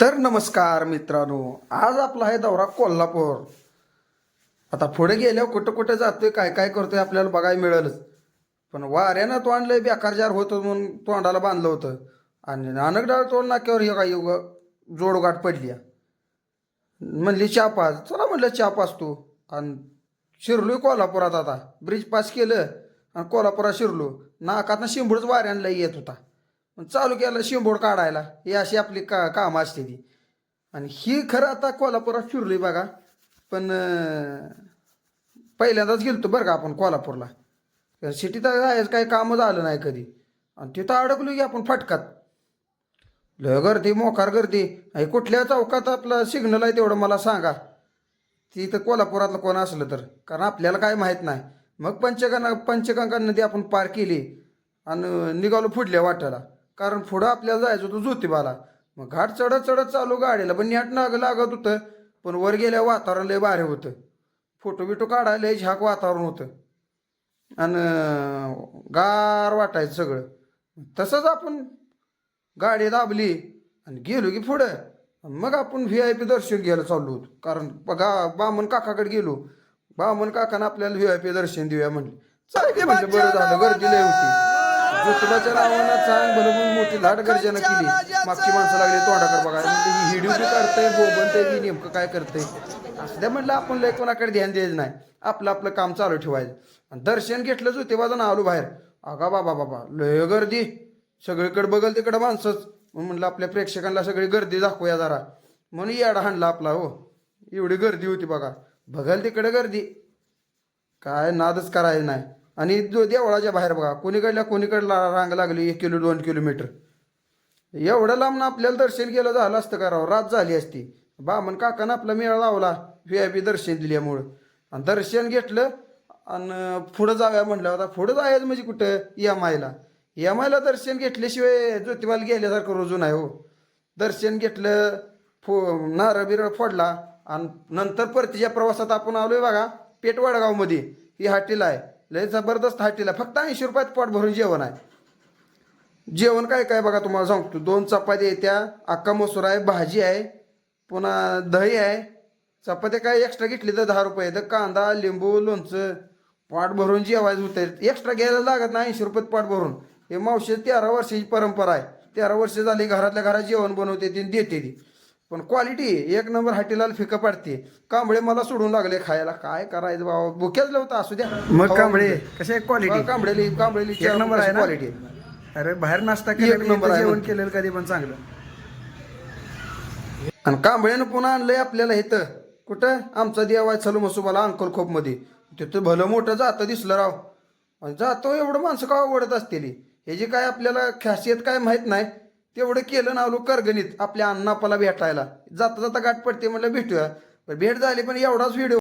तर नमस्कार मित्रांनो आज आपला आहे दौरा कोल्हापूर. आता पुढे गेल्यावर कुठं कुठं जातोय काय काय करतोय आपल्याला बघायला मिळेलच. पण वाऱ्यानं तोंडलं बेकार जार होतं म्हणून तोंडाला बांधलं होतं. आणि नानकडाळ तोंड नाक्यावर हे काय जोडगाठ पडली म्हणली चहापास चला म्हणलं चहापास तू आणि शिरलो कोल्हापुरात आता. ब्रिज पास केलं आणि कोल्हापुरात शिरलो. नाकातनं शिंबूडच वाऱ्यानं लई येत होता. मग चालू केला शिंबोड काढायला. ही अशी आपली का कामं असते ती. आणि ही खरं आता कोल्हापुरात फिरली बघा. पण पहिल्यांदाच गेलतो बरं का आपण कोल्हापूरला. सिटीत जायचं काही कामं झालं नाही कधी. आणि तिथं अडकलो की आपण फटकात. लय गर्दी मोकार गर्दी. आणि कुठल्या चौकात आपलं सिग्नल आहे तेवढं मला सांगा. तिथं कोल्हापुरातलं कोण असलं तर. कारण आपल्याला काय माहीत नाही. मग पंचगंगा पंचगंगा नदी आपण पार केली. आणि निघालो पुढल्या वाट्याला. कारण पुढं आपल्याला जायचं होतं ज्योतिबाला. मग घाट चढत चढत चालू गाडीला पण नेट नाग लागत होतं. पण वर गेल्या वातावरण लय भारी होतं. फोटो बिटो काढायला लय झाक वातावरण होतं. आणि गार वाटायचं सगळं. तसंच आपण गाडी दाबली आणि गेलो की पुढं. मग आपण व्ही आय पी दर्शन घ्यायला चाललो होतो. कारण बघा बामन काकाकडे गेलो. बामन काकानं आपल्याला व्ही आय पी दर्शन देऊया म्हणले. चालते म्हणलं बरं झालं गर्दी लय होती. ज्योतिबाच्या नावानं चांग भलं मोठी लाट गर्जना केली. मागची माणसं लागली तोंडाकडे बघायला. म्हणजे ही हिडिओ बी काढतंय बोबनतंय बी नेमकं काय करतंय? असं म्हणलं आपण लय कोणाकडे ध्यान द्यायचं नाही. आपलं आपलं काम चालू ठेवायचं. आणि दर्शन घेतलं ज्योतिबाचं आलो बाहेर. अगा बाबा बाबा लय गर्दी. सगळीकडे बघल तिकडं माणसंच. मग म्हणलं आपल्या प्रेक्षकांना सगळी गर्दी दाखवूया जरा. म्हणून याडा हाणला आपला हो. एवढी गर्दी होती बघा. बघल तिकडे गर्दी. काय नादच करायचं नाही. आणि जो देवळाच्या बाहेर बघा कोणीकडल्या कोणीकडला रांग लागली एक किलो दोन किलोमीटर. एवढं लांब आपल्याला दर्शन गेलं झालं असतं का राव? रात झाली असती. बामन काकानं आपला मेळा लावला व्ही आय पी दर्शन दिल्यामुळं. आणि दर्शन घेतलं आणि पुढं जाऊया म्हटलं आता पुढं जायचं म्हणजे कुठं? एम आयला एम आयला दर्शन घेतल्याशिवाय ज्योतिबाला गेल्यासारखं रोजून आहे हो. दर्शन घेतलं फो नारळ बिरळ फोडला आणि नंतर परतीच्या प्रवासात आपण आलोय बघा पेट वडगावमध्ये ही हाटीला आहे. लय जबरदस्त हाटीला. फक्त ऐंशी रुपयात पोट भरून जेवण आहे. जेवण काय काय बघा तुम्हाला सांगतो. दोन चपात्या येत्या अक्का मसूर आहे भाजी आहे पुन्हा दही आहे. चपात्या काय एक्स्ट्रा घेतली तर दहा रुपये. तर कांदा लिंबू लोणचं पाट भरून जेवायचं होतं. एक्स्ट्रा घ्यायला लागत नाही ऐंशी रुपयात पाट भरून. हे मावशी तेरा वर्षाची परंपरा आहे. तेरा वर्ष झाली घरातल्या घरात जेवण बनवते ती आणि देते ती. पण क्वालिटी एक नंबर हाटीला फिकं पडते. कांबळे मला सोडून लागले खायला. काय करायचं बाबा भुक्याच होतं असू द्या. मग कांबळे कसे क्वालिटी कांबळेली कांबळेली एक नंबर आहे? क्वालिटी अरे बाहेर नाश्ता एक नंबर जेवण. केलेलं कधी पण चांगलं. आणि कांबळ्यानं पुन्हा आणलंय आपल्याला इथं. कुठं? आमचा देव आहे चलो मसुबाला अंकल खोपमध्ये. तिथं भलं मोठं जातं दिसलं राव. आणि जातो एवढं माणसं का आवडत असतेली? ह्याची काय आपल्याला खासियत काय माहीत नाही. तेवढं केलं ना आलो करगणित आपल्या अण्णापाला भेटायला. जाता जाता गाठ पडते म्हटलं भेटूया. पण भेट झाली पण एवढाच व्हिडिओ